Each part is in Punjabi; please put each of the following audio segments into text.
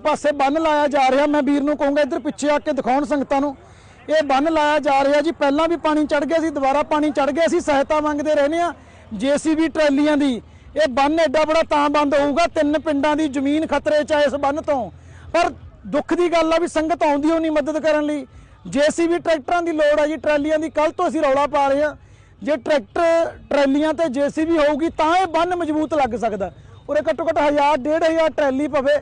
ਪਾਸੇ ਬੰਨ ਲਾਇਆ ਜਾ ਰਿਹਾ। ਮੈਂ ਵੀਰ ਨੂੰ ਕਹੂੰਗਾ, ਇੱਧਰ ਪਿੱਛੇ ਆ ਕੇ ਦਿਖਾਉਣ ਸੰਗਤਾਂ ਨੂੰ। ਇਹ ਬੰਨ ਲਾਇਆ ਜਾ ਰਿਹਾ ਜੀ। ਪਹਿਲਾਂ ਵੀ ਪਾਣੀ ਚੜ ਗਿਆ ਸੀ, ਦੁਬਾਰਾ ਪਾਣੀ ਚੜ ਗਿਆ ਸੀ। ਸਹਾਇਤਾ ਮੰਗਦੇ ਰਹਿੰਦੇ ਆ ਜੀਸੀਬੀ ਟਰਾਲੀਆਂ ਦੀ। ਇਹ ਬੰਨ ਐਡਾ ਬੜਾ ਤਾਂ ਬੰਦ ਹੋਊਗਾ। ਤਿੰਨ ਪਿੰਡਾਂ ਦੀ ਜ਼ਮੀਨ ਖਤਰੇ 'ਚ ਆ ਇਸ ਬੰਨ ਤੋਂ। ਪਰ ਦੁੱਖ ਦੀ ਗੱਲ ਆ ਵੀ ਸੰਗਤ ਆਉਂਦੀ ਹੋਣੀ ਮਦਦ ਕਰਨ ਲਈ। ਜੀਸੀਬੀ ਟਰੈਕਟਰਾਂ ਦੀ ਲੋੜ ਆ ਜੀ। ਟਰਾਲੀਆਂ ਦੀ ਕੱਲ ਤੋਂ ਅਸੀਂ ਰੌਲਾ ਪਾ ਰਹੇ ਆ ਜੇ ਟਰੈਕਟਰ, ਟਰਾਲੀਆਂ ਤੇ ਜੀਸੀਬੀ ਹੋਊਗੀ, ਤਾਂ ਇਹ ਬੰਨ ਮਜ਼ਬੂਤ ਲੱਗ ਸਕਦਾ। ਉਰੇ ਘੱਟੋ ਘੱਟ 1000 1500 ਟਰਾਲੀ ਪਵੇ।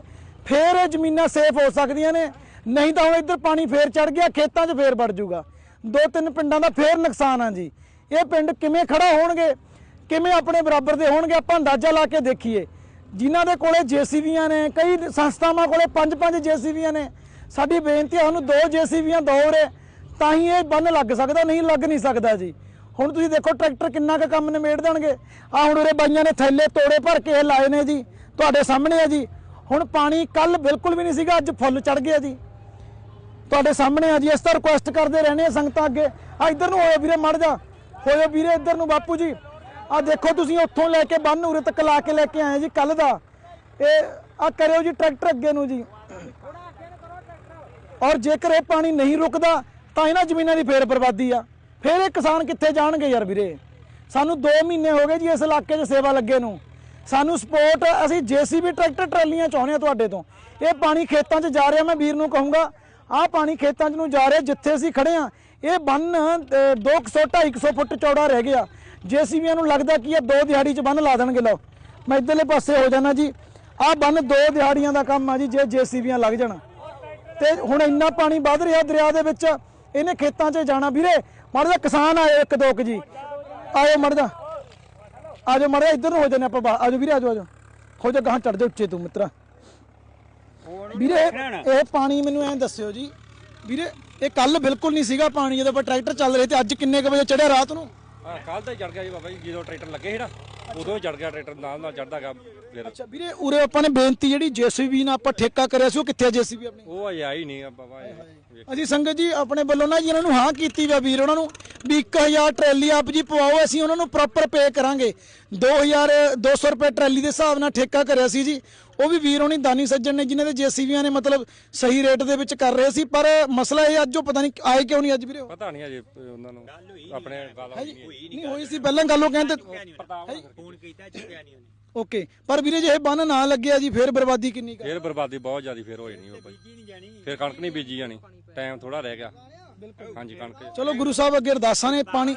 ਫੇਰ ਇਹ ਜ਼ਮੀਨਾਂ ਸੇਫ ਹੋ ਸਕਦੀਆਂ ਨੇ। ਨਹੀਂ ਤਾਂ ਹੁਣ ਇੱਧਰ ਪਾਣੀ ਫੇਰ ਚੜ ਗਿਆ, ਖੇਤਾਂ 'ਚ ਫੇਰ ਵੜ ਜਾਊਗਾ ਦੋ ਤਿੰਨ ਪਿੰਡਾਂ ਦਾ ਫੇਰ ਨੁਕਸਾਨ ਆ ਜੀ। ਇਹ ਪਿੰਡ ਕਿਵੇਂ ਖੜਾ ਹੋਣਗੇ, ਕਿਵੇਂ ਆਪਣੇ ਬਰਾਬਰ ਦੇ ਹੋਣਗੇ, ਆਪਾਂ ਅੰਦਾਜ਼ਾ ਲਾ ਕੇ ਦੇਖੀਏ। ਜਿਨ੍ਹਾਂ ਦੇ ਕੋਲੇ ਜੀਸੀਬੀਆਂ ਨੇ, ਕਈ ਸੰਸਥਾਵਾਂ ਕੋਲੇ ਪੰਜ ਪੰਜ ਜੀਸੀਬੀਆਂ ਨੇ। ਸਾਡੀ ਬੇਨਤੀ ਹੈ ਸਾਨੂੰ ਦੋ ਜੀਸੀਬੀਆਂ ਦੋ ਰੇ ਤਾਂ ਹੀ ਇਹ ਬੰਨ ਲੱਗ ਸਕਦਾ, ਨਹੀਂ ਲੱਗ ਨਹੀਂ ਸਕਦਾ ਜੀ। ਹੁਣ ਤੁਸੀਂ ਦੇਖੋ, ਟਰੈਕਟਰ ਕਿੰਨਾ ਕੁ ਕੰਮ ਨਿਮੇੜ ਦੇਣਗੇ। ਆ ਹੁਣ ਉਰੇ ਬਾਈਆਂ ਨੇ ਥੈਲੇ ਤੋੜੇ ਭਰ ਕੇ ਇਹ ਲਾਏ ਨੇ ਜੀ। ਤੁਹਾਡੇ ਸਾਹਮਣੇ ਆ ਜੀ। ਹੁਣ ਪਾਣੀ ਕੱਲ ਬਿਲਕੁਲ ਵੀ ਨਹੀਂ ਸੀਗਾ, ਅੱਜ ਫੁੱਲ ਚੜ ਗਿਆ ਜੀ। ਤੁਹਾਡੇ ਸਾਹਮਣੇ ਆ ਜੀ, ਇਸ ਤਰ੍ਹਾਂ ਰਿਕੁਐਸਟ ਕਰਦੇ ਰਹਿੰਦੇ ਆ ਸੰਗਤਾਂ ਅੱਗੇ। ਆ ਇੱਧਰ ਨੂੰ ਹੋਇਓ ਵੀਰੇ, ਮੜ ਜਾ। ਹੋਇਓ ਵੀਰੇ, ਇੱਧਰ ਨੂੰ ਬਾਪੂ ਜੀ। ਆ ਦੇਖੋ ਤੁਸੀਂ ਉੱਥੋਂ ਲੈ ਕੇ ਬੰਨ ਉਰੇ ਤੱਕ ਲਾ ਕੇ ਲੈ ਕੇ ਆਏ ਜੀ ਕੱਲ ਦਾ। ਇਹ ਆ ਕਰਿਓ ਜੀ ਟਰੈਕਟਰ ਅੱਗੇ ਨੂੰ ਜੀ। ਔਰ ਜੇਕਰ ਇਹ ਪਾਣੀ ਨਹੀਂ ਰੁਕਦਾ, ਤਾਂ ਇਹਨਾਂ ਜ਼ਮੀਨਾਂ ਦੀ ਫੇਰ ਬਰਬਾਦੀ ਆ। ਫੇਰ ਇਹ ਕਿਸਾਨ ਕਿੱਥੇ ਜਾਣਗੇ ਯਾਰ ਵੀਰੇ? ਸਾਨੂੰ 2 ਮਹੀਨੇ ਹੋ ਗਏ ਜੀ ਇਸ ਇਲਾਕੇ 'ਚ ਸੇਵਾ ਲੱਗੇ ਨੂੰ। ਸਾਨੂੰ ਸਪੋਰਟ, ਅਸੀਂ ਜੀਸੀਬੀ ਟਰੈਕਟਰ ਟਰਾਲੀਆਂ ਚਾਹੁੰਦੇ ਆ ਤੁਹਾਡੇ ਤੋਂ। ਇਹ ਪਾਣੀ ਖੇਤਾਂ 'ਚ ਜਾ ਰਿਹਾ, ਮੈਂ ਵੀਰ ਨੂੰ ਕਹੂੰਗਾ, ਆਹ ਪਾਣੀ ਖੇਤਾਂ 'ਚ ਨੂੰ ਜਾ ਰਿਹਾ, ਜਿੱਥੇ ਅਸੀਂ ਖੜੇ ਆ ਇਹ ਬੰਨ 200 250 ਫੁੱਟ ਚੌੜਾ ਰਹਿ ਗਿਆ। ਜੀਸੀਬੀਆਂ ਨੂੰ ਲੱਗਦਾ ਕਿ ਇਹ ਦੋ ਦਿਹਾੜੀ 'ਚ ਬੰਨ ਲਾ ਦੇਣਗੇ, ਲਓ। ਮੈਂ ਇੱਧਰਲੇ ਪਾਸੇ ਹੋ ਜਾਣਾ ਜੀ। ਆਹ ਬੰਨ ਦੋ ਦਿਹਾੜੀਆਂ ਦਾ ਕੰਮ ਆ ਜੀ, ਜੇ ਜੀਸੀਬੀਆਂ ਲੱਗ ਜਾਣ। ਤੇ ਹੁਣ ਇੰਨਾ ਪਾਣੀ ਵੱਧ ਰਿਹਾ ਦਰਿਆ ਦੇ ਵਿੱਚ, ਇਹਨੇ ਖੇਤਾਂ 'ਚ ਜਾਣਾ। ਵੀਰੇ, ਮੜ ਜਾ ਕਿਸਾਨ ਆਏ ਇੱਕ ਦੋ ਕੁ ਜੀ। ਆਇਓ ਮੜ ਆਜੋ ਮੜ ਇੱਧਰ ਨੂੰ ਹੋ ਜਾਂਦੇ ਆਪਾਂ ਬਾਹਰ। ਆਜੋ ਵੀਰੇ, ਆਜੋ ਆਜੋ। ਹੋ ਜਾ ਗਾਂ ਚੜ ਜਾ ਉੱਚੇ ਤੂੰ, ਮਿੱਤਰਾ। ਵੀਰੇ, ਇਹ ਪਾਣੀ ਮੈਨੂੰ ਐਂ ਦੱਸਿਓ ਜੀ। ਵੀਰੇ, ਇਹ ਕੱਲ ਬਿਲਕੁਲ ਨਹੀਂ ਸੀਗਾ ਪਾਣੀ ਜਦੋਂ ਆਪਾਂ ਟਰੈਕਟਰ ਚੱਲ ਰਹੇ ਤੇ ਅੱਜ ਕਿੰਨੇ ਕੁ ਵਜੇ ਚੜਿਆ ਰਾਤ ਨੂੰ? ਕੱਲ ਤਾਂ ਚੜ ਗਿਆ ਜੀ ਬਾਬਾ ਜੀ, ਜਦੋਂ ਟਰੈਕਟਰ ਲੱਗੇ ਸੀ ਨਾ। ਉਦੋਂ ਹੀ ਚੜ ਗਿਆ ਟਰੈਕਟਰ ਨਾਲ ਨਾਲ ਚੜਦਾਗਾ ਫਿਰ। ਅੱਛਾ ਵੀਰੇ ਉਰੇ ਆਪਾਂ ਨੇ ਬੇਨਤੀ ਜਿਹੜੀ ਜੀਸੀਬੀ ਨਾਲ ਆਪਾਂ ਠੇਕਾ ਕਰਿਆ ਸੀ ਉਹ ਕਿੱਥੇ ਜੀਸੀਬੀ ਆਪਣੀ? ਉਹ ਅਜੇ ਆਈ ਨਹੀਂ ਆ ਬਾਬਾ ਇਹ। ਅਸੀਂ ਸੰਗਤ ਜੀ ਆਪਣੇ ਵੱਲੋਂ ਨਾ ਜੀ ਇਹਨਾਂ ਨੂੰ ਹਾਂ ਕੀਤੀ ਵਾ ਵੀਰ ਉਹਨਾਂ ਨੂੰ ਵੀ 1000 ਟਰੈਲੀ ਆਪ ਜੀ ਪਵਾਓ ਅਸੀਂ ਉਹਨਾਂ ਨੂੰ ਪ੍ਰੋਪਰ ਪੇ ਕਰਾਂਗੇ। 2000 200 ਰੁਪਏ ਟਰੈਲੀ ਦੇ ਹਿਸਾਬ ਨਾਲ ਠੇਕਾ ਕਰਿਆ ਸੀ ਜੀ। ਉਹ ਵੀ ਵੀਰ ਹੋਣੀ ਦਾਨੀ ਸੱਜਣ ਨੇ ਜਿਨ੍ਹਾਂ ਦੇ ਜੀਸੀਬੀਆਂ ਨੇ ਮਤਲਬ ਸਹੀ ਰੇਟ ਦੇ ਵਿੱਚ ਕਰ ਰਹੇ ਸੀ ਪਰ ਮਸਲਾ ਇਹ ਅੱਜ ਉਹ ਪਤਾ ਨਹੀਂ ਆਏ ਕਿਉਂ ਨਹੀਂ ਅੱਜ ਵੀਰੇ ਉਹ? ਪਤਾ ਨਹੀਂ ਅਜੇ ਉਹਨਾਂ ਨੂੰ ਆਪਣੇ ਗੱਲ ਹੋਈ ਨਹੀਂ ਨਹੀਂ ਹੋਈ ਸੀ ਪਹਿਲਾਂ ਗੱਲ ਉਹ ਕਹਿੰਦੇ ਫੋਨ ਕੀਤਾ ਚੁੱਕਿਆ ਨਹੀਂ ਉਹਨੇ ਓਕੇ ਪਰ ਵੀਰੇ ਜੇ ਇਹ ਬੰਨ ਨਾ ਲੱਗਿਆ ਜੀ ਫੇਰ ਬਰਬਾਦੀ ਕਿੰਨੀ ਕਰ ਫਿਰ ਬਰਬਾਦੀ ਬਹੁਤ ਜ਼ਿਆਦੀ ਫਿਰ ਹੋ ਜਾਣੀ ਬਾਬਾ ਜੀ ਨਹੀਂ ਜਾਣੀ। ਫਿਰ ਕਣਕ ਨਹੀਂ ਬੀਜੀ ਜਾਣੀ। ਟਾਈਮ ਥੋੜਾ ਰਹਿ ਗਿਆ। ਹਾਂਜੀ ਕਣਕ। ਚਲੋ ਗੁਰੂ ਸਾਹਿਬ ਅੱਗੇ ਅਰਦਾਸਾਂ ਨੇ ਪਾਣੀ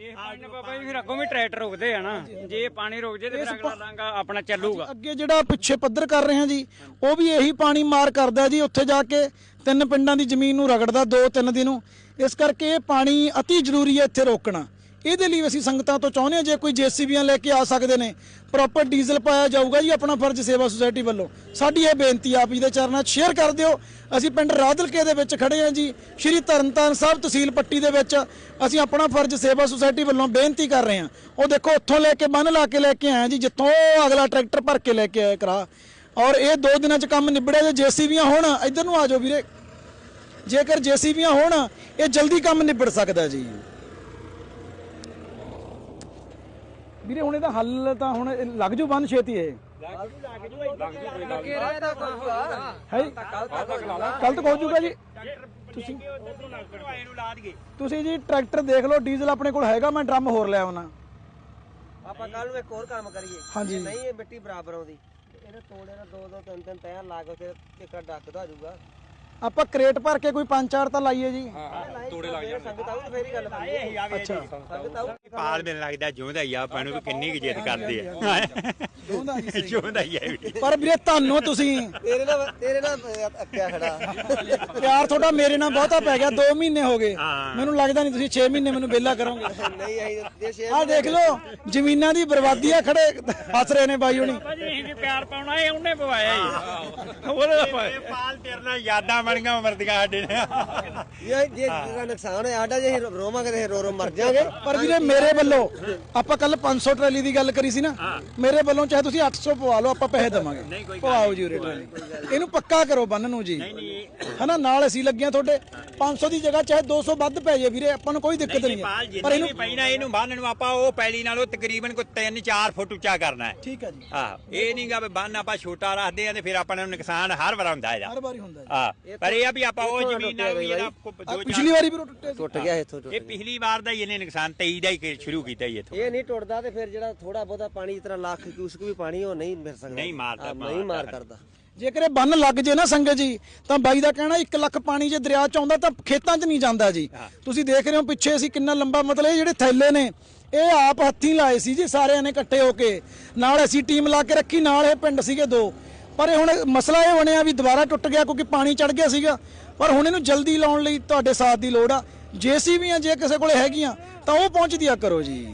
ਇਹ ਪਾਣੀ ਬਾਬਾ ਜੀ ਫਿਰ ਅੱਗੋਂ ਵੀ ਟਰੈਕਟਰ ਰੁਕਦੇ ਆ ਨਾ। ਜੇ ਇਹ ਪਾਣੀ ਰੁਕ ਜੇ ਤੇ ਫਿਰ ਅਗਲਾ ਲਾਂਗਾ ਆਪਣਾ ਚੱਲੂਗਾ। ਅੱਗੇ ਜਿਹੜਾ ਪਿੱਛੇ ਪੱਧਰ ਕਰ ਰਹੇ ਹਾਂ ਜੀ ਉਹ ਵੀ ਇਹੀ ਪਾਣੀ ਮਾਰ ਕਰਦਾ ਜੀ ਉੱਥੇ ਜਾ ਕੇ ਤਿੰਨ ਪਿੰਡਾਂ ਦੀ ਜ਼ਮੀਨ ਨੂੰ ਰਗੜਦਾ ਦੋ ਤਿੰਨ ਦਿਨ ਨੂੰ। ਇਸ ਕਰਕੇ ਇਹ ਪਾਣੀ ਅਤੀ ਜ਼ਰੂਰੀ ਹੈ ਇੱਥੇ ਰੋਕਣਾ। ਇਹਦੇ ਲਈ ਅਸੀਂ ਸੰਗਤਾਂ ਤੋਂ ਚਾਹੁੰਦੇ ਹਾਂ, ਜੇ ਕੋਈ ਜੀਸੀਬੀਆਂ ਲੈ ਕੇ ਆ ਸਕਦੇ ਨੇ ਪ੍ਰੋਪਰ ਡੀਜ਼ਲ ਪਾਇਆ ਜਾਊਗਾ ਜੀ ਆਪਣਾ ਫਰਜ਼ ਸੇਵਾ ਸੁਸਾਇਟੀ ਵੱਲੋਂ। ਸਾਡੀ ਇਹ ਬੇਨਤੀ ਆਪ ਜੀ ਦੇ ਚਰਨਾਂ 'ਚ ਸ਼ੇਅਰ ਕਰ ਦਿਓ। ਅਸੀਂ ਪਿੰਡ ਰਾਦਲਕੇ ਦੇ ਵਿੱਚ ਖੜੇ ਹਾਂ ਜੀ। ਸ਼੍ਰੀ ਤਰਨਤਾਰਨ ਸਾਹਿਬ ਤਹਿਸੀਲ ਪੱਟੀ ਦੇ ਵਿੱਚ ਅਸੀਂ ਆਪਣਾ ਫਰਜ਼ ਸੇਵਾ ਸੁਸਾਇਟੀ ਵੱਲੋਂ ਬੇਨਤੀ ਕਰ ਰਹੇ ਹਾਂ। ਉਹ ਦੇਖੋ, ਉੱਥੋਂ ਲੈ ਕੇ ਬੰਨ ਲਾ ਕੇ ਲੈ ਕੇ ਆਏ ਹਾਂ ਜੀ, ਜਿੱਥੋਂ ਅਗਲਾ ਟਰੈਕਟਰ ਭਰ ਕੇ ਲੈ ਕੇ ਆਇਆ ਕਰਾ। ਔਰ ਇਹ ਦੋ ਦਿਨਾਂ 'ਚ ਕੰਮ ਨਿਬੜਿਆ, ਜੇ ਜੀਸੀਬੀਆਂ ਹੋਣ, ਇੱਧਰ ਨੂੰ ਆ ਜਾਓ ਵੀਰੇ। ਜੇਕਰ ਜੀਸੀਬੀਆਂ ਹੋਣ, ਇਹ ਜਲਦੀ ਕੰਮ ਨਿਬੜ ਸਕਦਾ ਜੀ। ਵੀਰੇ ਹੁਣ ਇਹਦਾ ਹੱਲ ਤਾਂ ਹੁਣ ਇਹ ਲੱਗ ਜੂ ਬੰਨ ਛੇਤੀ ਇਹ। ਹੈ? ਕੱਲ ਤੱਕ ਹੋ ਜਾਊਗਾ ਜੀ। ਤੁਸੀਂ ਇਹਨੂੰ ਜੀ ਟਰੈਕਟਰ ਦੇਖ ਲਓ ਡੀਜ਼ਲ ਆਪਣੇ ਕੋਲ ਹੈਗਾ ਮੈਂ ਡਰਮ ਹੋਰ ਲਿਆ ਆਉਣਾ ਆਪਾਂ ਕੱਲ ਨੂੰ ਇੱਕ ਹੋਰ ਕੰਮ ਕਰੀਏ। ਹਾਂਜੀ। ਜੇ ਨਹੀਂ ਇਹ ਮਿੱਟੀ ਬਰਾਬਰ ਆਉਂਦੀ ਤੇ ਇਹਦੇ ਤੋੜੇ ਨਾਲ ਦੋ ਦੋ ਤਿੰਨ ਤਿੰਨ ਤੈਅ ਲਾ ਕੇ ਤੇ ਇੱਕ ਡੱਕ ਦਾ ਜਾਊਗਾ। ਆਪਾਂ ਕਰੇਟ ਭਰ ਕੇ ਕੋਈ ਪੰਜ ਚਾਰ ਤਾਂ ਲਾਈਏ ਜੀ। ਤੋੜੇ ਲੱਗ ਜਾਣ ਸੰਗਤ ਆਊ ਤੇ ਫੇਰ ਹੀ ਗੱਲ ਬਣਨੀ ਅੱਛਾ। ਸੰਗਤ ਆਊ ਪਾਲ ਮੈਨੂੰ ਲੱਗਦਾ ਜਿਉਂਦਾ ਹੀ ਆ ਆਪਾਂ ਨੂੰ ਵੀ ਕਿੰਨੀ ਕੁ ਜਿੱਦ ਕਰਦੇ ਆ। ਜਿਉਂਦਾ ਹੀ ਆ। ਪਰ ਵੀਰੇ ਤੁਹਾਨੂੰ ਤੁਸੀਂ। ਤੇਰੇ ਨਾਲ ਤੇਰੇ ਨਾਲ ਅੱਕਿਆ ਖੜਾ। ਪਿਆਰ ਤੁਹਾਡਾ ਮੇਰੇ ਨਾਲ ਬਹੁਤਾ ਪੈ ਗਿਆ 2 ਮਹੀਨੇ ਹੋ ਗਏ। ਮੈਨੂੰ ਲੱਗਦਾ ਨਹੀਂ ਤੁਸੀਂ 6 ਮਹੀਨੇ ਮੈਨੂੰ ਵਿਹਲਾ ਕਰੋਗੇ। ਨਹੀਂ ਜੇ ਆਹ ਦੇਖ ਲਓ ਜ਼ਮੀਨਾਂ ਦੀ ਬਰਬਾਦੀ ਆ ਖੜੇ ਹੱਸ ਰਹੇ ਨੇ ਬਾਈ ਹੁਣੀ। ਪਿਆਰ ਪਾਉਣਾ ਇਹ ਉਹਨੇ ਪਵਾਇਆ ਹੀ। ਉਹਦਾ ਇਹ ਪਾਲ ਤੇਰੇ ਨਾਲ ਯਾਦਾਂ ਬਣੀਆਂ ਉਮਰ ਦੀਆਂ ਸਾਡੇ ਨੇ ਜੇ ਨੁਕਸਾਨ ਹੈ ਸਾਡਾ ਜੇ ਅਸੀਂ ਰੋਵਾਂਗੇ ਤੇ ਰੋ ਰੋ ਮਰ ਜਾਾਂਗੇ ਪਰ ਵੀਰੇ ਮੇਰੇ ਵੱਲੋਂ ਆਪਾਂ ਕੱਲ 500 ਟਰਾਲੀ ਦੀ ਗੱਲ ਕਰੀ ਸੀ ਨਾ ਮੇਰੇ ਵੱਲੋਂ ਚਾਹੇ ਤੁਸੀਂ 800 ਪਵਾ ਲਓ ਆਪਾਂ ਪੈਸੇ ਦੇਵਾਂਗੇ। ਪਵਾਓ ਜੀ ਉਰੇ ਟਰਾਲੀ। ਇਹਨੂੰ ਪੱਕਾ ਕਰੋ ਬੰਨ ਨੂੰ ਜੀ। ਨਹੀਂ ਹਨਾ ਨਾਲ ਅਸੀਂ ਲੱਗੇ ਆ ਤੁਹਾਡੇ। 500 ਦੀ ਜਗ੍ਹਾ ਚਾਹੇ 200 ਵੱਧ ਪੈ ਜੇ ਵੀਰੇ ਆਪਾਂ ਨੂੰ ਕੋਈ ਦਿੱਕਤ ਨਹੀਂ ਹੈ। ਪਰ ਇਹਨੂੰ ਪੈਣਾ ਇਹਨੂੰ ਬੰਨ ਨੂੰ ਆਪਾਂ ਉਹ ਪੈਲੀ ਨਾਲੋਂ ਤਕਰੀਬਨ ਕੋਈ 3-4 ਫੁੱਟ ਉੱਚਾ ਕਰਨਾ ਹੈ। ਠੀਕ ਹੈ ਜੀ। ਆਹ ਇਹ ਨਹੀਂਗਾ ਵੀ ਬੰਨ ਆਪਾਂ ਛੋਟਾ ਰੱਖਦੇ ਆ ਤੇ ਫਿਰ ਆਪਾਂ ਨੂੰ ਨੁਕਸਾਨ ਹਰ ਵਾਰ ਹੁੰਦਾ ਇਹਦਾ। ਹਰ ਵਾਰੀ ਹੁੰਦਾ ਜੀ। ਆਹ ਪਰ ਇਹ ਆ ਵੀ ਆਪਾਂ ਉਹ ਜ਼ਮੀਨ ਨਾਲ ਵੀ ਇਹਦਾ ਪਿਛਲੀ ਵਾਰੀ ਵੀ ਉਹ ਟੁੱਟੇ ਸੀ? ਟੁੱਟ ਗਿਆ ਇੱਥੋਂ ਟੁੱਟ ਇਹ ਗਿਆ। ਪਿਛਲੀ ਵਾਰ ਦਾ ਹੀ ਇਹਨੇ ਨੁਕਸਾਨ 23 ਦਾ ਹੀ ਕਿ- ਸ਼ੁਰੂ ਕੀਤਾ ਹੀ ਇੱਥੋਂ। ਇਹ ਨਹੀਂ ਟੁੱਟਦਾ ਤੇ ਫਿਰ ਜਿਹੜਾ ਥੋੜਾ ਬਹੁਤਾ ਪਾਣੀ ਇਸ ਤਰ੍ਹਾਂ ਲੱਖ ਕਿਊਸਕ ਵੀ ਪਾਣੀ ਉਹ ਨਹੀਂ ਮਿਲ ਸਕਦਾ। ਨਹੀਂ ਮਾਰਦਾ, ਹਾਂ, ਨਹੀਂ ਮਾਰ ਮਾਰਦਾ। ਕਰਦਾ। ਜੇਕਰ ਇਹ ਬੰਨ ਲੱਗ ਜੇ ਨਾ ਸੰਗਤ ਜੀ ਤਾਂ ਬਾਈ ਦਾ ਕਹਿਣਾ 1 ਲੱਖ ਪਾਣੀ ਜੇ ਦਰਿਆ ਚ ਆਉਂਦਾ ਤਾਂ ਖੇਤਾਂ 'ਚ ਨਹੀਂ ਜਾਂਦਾ ਜੀ। ਤੁਸੀਂ ਦੇਖ ਰਹੇ ਹੋ ਪਿੱਛੇ ਅਸੀਂ ਕਿੰਨਾ ਲੰਬਾ ਮਤਲਬ ਇਹ ਜਿਹੜੇ ਥੈਲੇ ਨੇ ਇਹ ਆਪ ਹੱਥੀਂ ਲਾਏ ਸੀ ਜੀ ਸਾਰਿਆਂ ਨੇ ਇਕੱਠੇ ਹੋ ਕੇ। ਨਾਲ ਅਸੀਂ ਟੀਮ ਲਾ ਕੇ ਰੱਖੀ ਨਾਲ ਇਹ ਪਿੰਡ ਸੀਗੇ ਦੋ। ਪਰ ਇਹ ਹੁਣ ਮਸਲਾ ਇਹ ਬਣਿਆ ਵੀ ਦੁਬਾਰਾ ਟੁੱਟ ਗਿਆ ਕਿਉਂਕਿ ਪਾਣੀ ਚੜ ਗਿਆ ਸੀਗਾ। ਪਰ ਹੁਣ ਇਹਨੂੰ ਜਲਦੀ ਲਾਉਣ ਲਈ ਤੁਹਾਡੇ ਸਾਥ ਦੀ ਲੋੜ ਆ। ਜੇਸੀਬੀਆਂ ਜੇ ਕਿਸੇ ਕੋਲੇ ਹੈਗੀਆਂ ਤਾਂ ਉਹ ਪਹੁੰਚਦੀਆਂ ਕਰੋ ਜੀ।